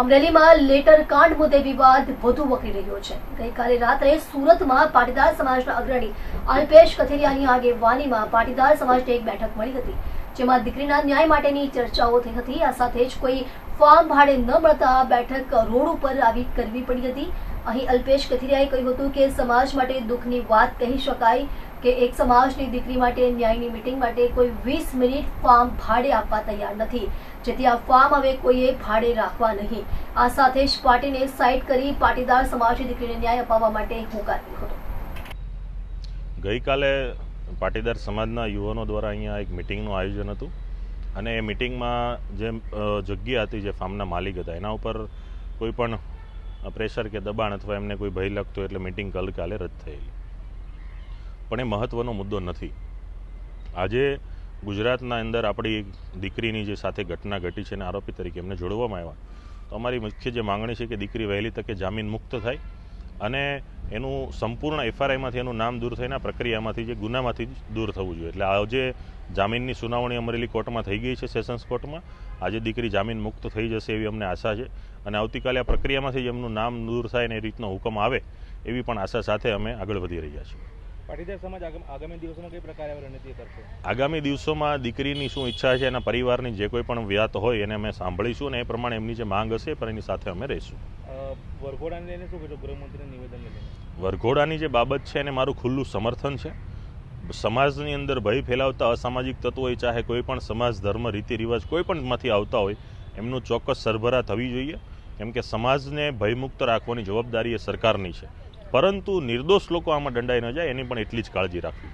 અમરેલીમાં લેટર કાંડ મુદ્દે વિવાદ વધુ વકરી રહ્યો છે. ગઈકાલે રાત્રે સુરતમાં પાટીદાર સમાજના અગ્રણી અલ્પેશ કથિરિયાની આગેવાનીમાં પાટીદાર સમાજની એક બેઠક મળી હતી. જેમાં દીકરીના ન્યાય માટેની ચર્ચાઓ થઈ હતી. આ સાથે જ કોઈ ફોર્મ ભાડે ન મળતા બેઠક રોડ ઉપર આવી કરવી પડી હતી. અહીં અલ્પેશ કથિરિયાએ કહ્યું હતું કે સમાજ માટે દુઃખની વાત કહી શકાય કે એક સમાજની દીકરી માટે ન્યાયની મિટિંગ માટે કોઈ વીસ મિનિટ ફોર્મ ભાડે આપવા તૈયાર નથી. જેથી આ ફોર્મ હવે કોઈએ ભાડે રાખવા નહીં. આ સાથે જ પાર્ટીને સાઇડ કરી પાટીદાર સમાજની દીકરીને ન્યાય અપાવવા માટે હોકાર કર્યો હતો. ગઈકાલે પાટીદાર સમાજના યુવાનો દ્વારા અહીંયા એક મિટિંગનું આયોજન હતું. અને એ મિટિંગમાં જે જગ્યા હતી જે ફાર્મના માલિક હતા, એના ઉપર કોઈ પણ પ્રેશર કે દબાણ અથવા એમને કોઈ ભય લાગતો એટલે મિટિંગ ગઈકાલે રદ થયેલી. પણ એ મહત્ત્વનો મુદ્દો નથી. આજે ગુજરાતના અંદર આપણી દીકરીની જે સાથે ઘટના ઘટી છે અને આરોપી તરીકે એમને જોડવામાં આવ્યા. તો અમારી મુખ્ય જે માંગણી છે કે દીકરી વહેલી તકે જામીન મુક્ત થાય અને એનું સંપૂર્ણ એફઆરઆઈમાંથી એનું નામ દૂર થઈને આ પ્રક્રિયામાંથી જે ગુનામાંથી દૂર થવું જોઈએ. એટલે આજે જામીનની સુનાવણી અમરેલી કોર્ટમાં થઈ ગઈ છે, સેશન્સ કોર્ટમાં, આજે દીકરી જામીન મુક્ત થઈ જશે એવી અમને આશા છે. અને આવતીકાલે આ પ્રક્રિયામાંથી જ એમનું નામ દૂર થાય ને એ રીતનો હુકમ આવે એવી પણ આશા સાથે અમે આગળ વધી રહ્યા છીએ. પાટીદાર સમાજ આગામી દિવસોમાં કઈ પ્રકારે રણનીતિ કરશે? આગામી દિવસોમાં દીકરીની શું ઈચ્છા છે એના પરિવારની જે કોઈ પણ વ્યાત હોય એને અમે સાંભળીશું અને એ પ્રમાણે એમની જે માંગ હશે પણ એની સાથે અમે રહીશું. વરઘોડાને લઈને શું કહેશો? ગૃહમંત્રીના નિવેદનને લઈને? વરઘોડાની જે બાબત છે એને મારું ખુલ્લું સમર્થન છે. સમાજની અંદર ભય ફેલાવતા અસામાજિક તત્વો હોય ચાહે કોઈ પણ સમાજ ધર્મ રીતિ રિવાજ કોઈ પણમાંથી આવતા હોય એમનું ચોક્કસ સરભરા થવી જોઈએ. કેમ કે સમાજને ભયમુક્ત રાખવાની જવાબદારી એ સરકારની છે. પરંતુ નિર્દોષ લોકો આમાં દંડાઈ ન જાય એની પણ એટલી જ કાળજી રાખવી.